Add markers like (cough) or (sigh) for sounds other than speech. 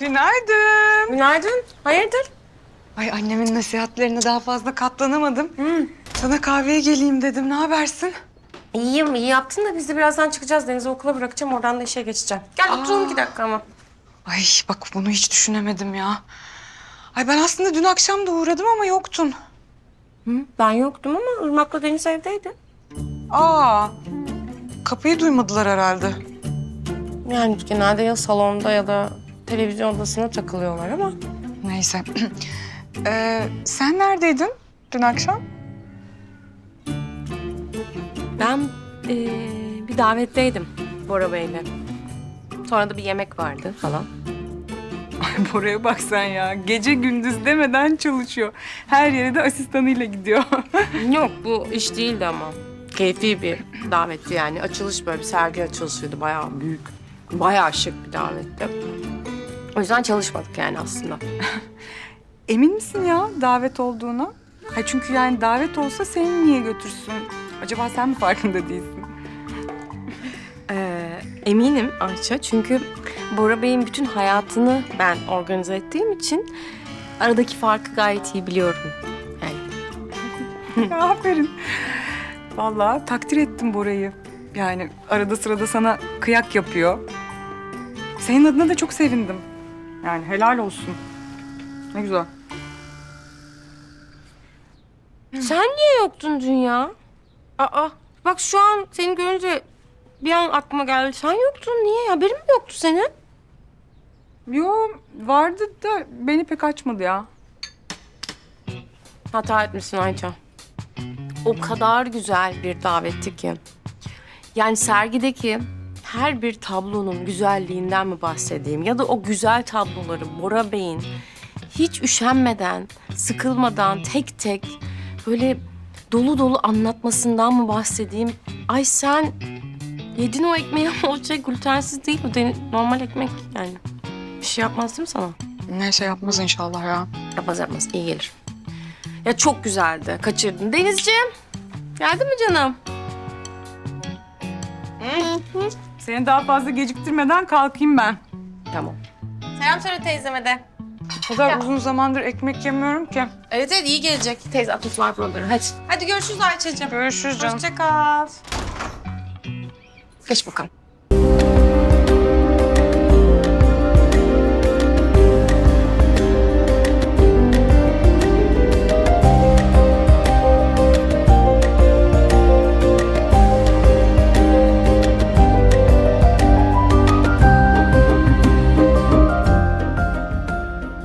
Günaydın. Günaydın. Hayırdır? Ay annemin nasihatlerine daha fazla katlanamadım. Sana kahveye geleyim dedim. Ne habersin? İyiyim, iyi yaptın da biz de birazdan çıkacağız. Deniz'i okula bırakacağım, oradan da işe geçeceğim. Gel oturalım iki dakika ama. Ay bak bunu hiç düşünemedim ya. Ay ben aslında dün akşam da uğradım ama yoktun. Hı? Ben yoktum ama Irmak'la Deniz evdeydi. Aa. Kapıyı duymadılar herhalde. Yani genelde ya salonda ya da televizyon odasına takılıyorlar ama. Neyse. (clears throat) Ee, sen neredeydin dün akşam? Ben eee, bir davetteydim Bora Bey'le. Sonra da bir yemek vardı falan. (laughs) Ay Bora'ya bak sen ya. Gece gündüz demeden çalışıyor. Her yere de asistanıyla gidiyor. (laughs) Yok bu iş değildi ama. Keyfi bir davetti yani. Açılış böyle bir sergi açılışıydı. Bayağı büyük. Bayağı şık bir davetti. O yüzden çalışmadık yani aslında. (laughs) Emin misin ya davet olduğuna? Ha çünkü yani davet olsa seni niye götürsün? Acaba sen mi farkında değilsin? Ee, eminim Ayça çünkü Bora Bey'in bütün hayatını ben organize ettiğim için aradaki farkı gayet iyi biliyorum. Yani (laughs) Aferin. Vallahi takdir ettim Bora'yı. Yani arada sırada sana kıyak yapıyor. Senin adına da çok sevindim. Yani helal olsun. Ne güzel. sen niye yoktun dün ya? Aa bak şu an seni görünce bir an aklıma geldi. Sen yoktun niye? Haberin mi yoktu senin? Yo vardı da beni pek açmadı ya. Hata etmişsin Ayça. O kadar güzel bir davetti ki. Yani sergideki her bir tablonun güzelliğinden mi bahsedeyim? Ya da o güzel tabloları Bora Bey'in hiç üşenmeden, sıkılmadan tek tek böyle dolu dolu anlatmasından mı bahsedeyim? Ay sen yedin o ekmeği ama o şey glutensiz değil. O deni- normal ekmek yani. Bir şey yapmaz değil mi sana? Ne şey yapmaz inşallah ya. Yapmaz yapmaz iyi gelir. Ya çok güzeldi. Kaçırdın. Denizciğim. Geldin mi canım? Seni daha fazla geciktirmeden kalkayım ben. Tamam. Selam söyle teyzeme de. O kadar uzun zamandır ekmek yemiyorum ki. Evet evet iyi gelecek. Teyze at var buraları hadi. Hadi görüşürüz Ayça'cığım. Görüşürüz canım. Hoşça kal. Geç bakalım.